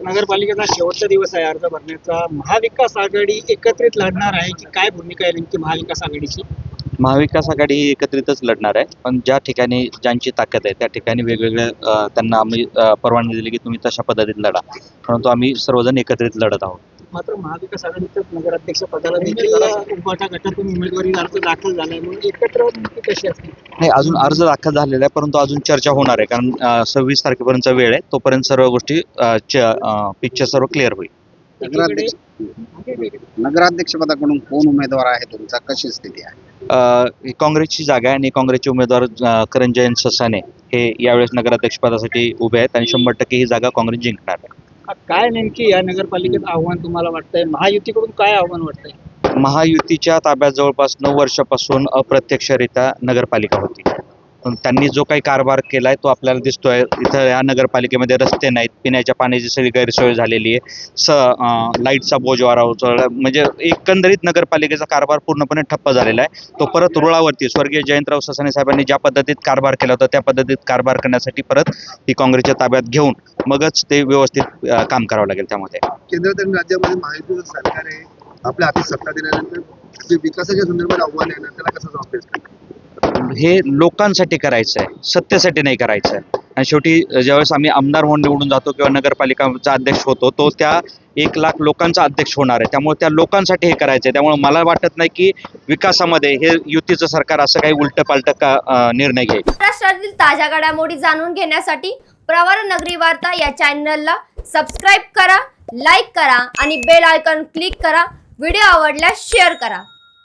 नगरपालिकेचा शेवटचा दिवस आहे अर्ज भरण्याचा. महाविकास आघाडी एकत्रित लढणार आहे की काय भूमिका आहे नेमकी महाविकास आघाडीची? महाविकास आघाडी ही एकत्रितच लढणार आहे पण ज्या ठिकाणी ज्यांची ताकद आहे त्या ठिकाणी वेगवेगळ्या त्यांना आम्ही परवानगी दिली की तुम्ही तशा पद्धतीत लढा. परंतु आम्ही सर्वजण एकत्रित लढत आहोत. मात्र महाविकास आघाडीचं नगराध्यक्ष पदाला देखील गटातून उमेदवारी अर्ज दाखल झालाय. म्हणून एकत्र कशी असते? नाही अजून अर्ज दाखल झालेला आहे परंतु अजून चर्चा होणार आहे. कारण सव्वीस तारखेपर्यंतचा वेळ आहे तोपर्यंत सर्व गोष्टी पिक्चर सर्व क्लिअर होईल. नगराध्यक्ष पदाकडून कोण उमेदवार आहे तुमचा? कशी स्थिती आहे? अ, काँग्रेसची जागा आहे आणि काँग्रेसचे उमेदवार जयंत ससाने हे यावेळेस नगराध्यक्ष पदासाठी उभे आहेत आणि शंभर टक्के ही जागा काँग्रेस जिंकणार आहे. काय नेमकी या नगरपालिकेत आव्हान तुम्हाला वाटतंय? महायुतीकडून काय आव्हान वाटतंय? महायुतीच्या ताब्यात जवळपास नऊ वर्षापासून अप्रत्यक्षरित्या नगरपालिका होती. त्यांनी जो काही कारभार केला आहे तो आपल्याला दिसतोय. इथं या नगरपालिकेमध्ये रस्ते नाहीत पिण्याच्या पाण्याची सगळी गैरसोय झालेली आहे. स लाईटचा बोजवारा उचलला म्हणजे एकंदरीत नगरपालिकेचा कारभार पूर्णपणे ठप्प झालेला आहे. तो परत रुळावरती स्वर्गीय जयंतराव ससाने साहेबांनी ज्या पद्धतीत कारभार केला होता त्या पद्धतीत कारभार करण्यासाठी परत ती काँग्रेसच्या ताब्यात घेऊन मगच ते व्यवस्थित काम करावं लागेल त्यामध्ये. केंद्रात आणि राज्यामध्ये महायुतीचं सरकार आहे आपल्या हाती सत्ता दिल्यानंतर जे विकासाच्या संदर्भात आव्हान आहे ना त्याला कसं जबाबदार हे. लोकांसाठी करायचं आहे सत्तेसाठी नाही करायचं आहे आणि शेवटी ज्यावेळेस आम्ही आमदार म्हणून निवडून जातो किंवा नगरपालिकाचा अध्यक्ष होतो तो त्या एक लाख लोकांचा अध्यक्ष होणार आहे. त्यामुळे त्या लोकांसाठी हे करायचं आहे त्यामुळे मला वाटत नाही की विकासामध्ये हे युतीचं सरकार असं काही उलट पालट का निर्णय घेईल. महाराष्ट्रातील ताज्या घडामोडी जाणून घेण्यासाठी प्रवार नगरी वार्ता या चॅनलला सबस्क्राईब करा लाईक करा आणि बेल आयकॉन क्लिक करा. व्हिडिओ आवडल्यास शेअर करा.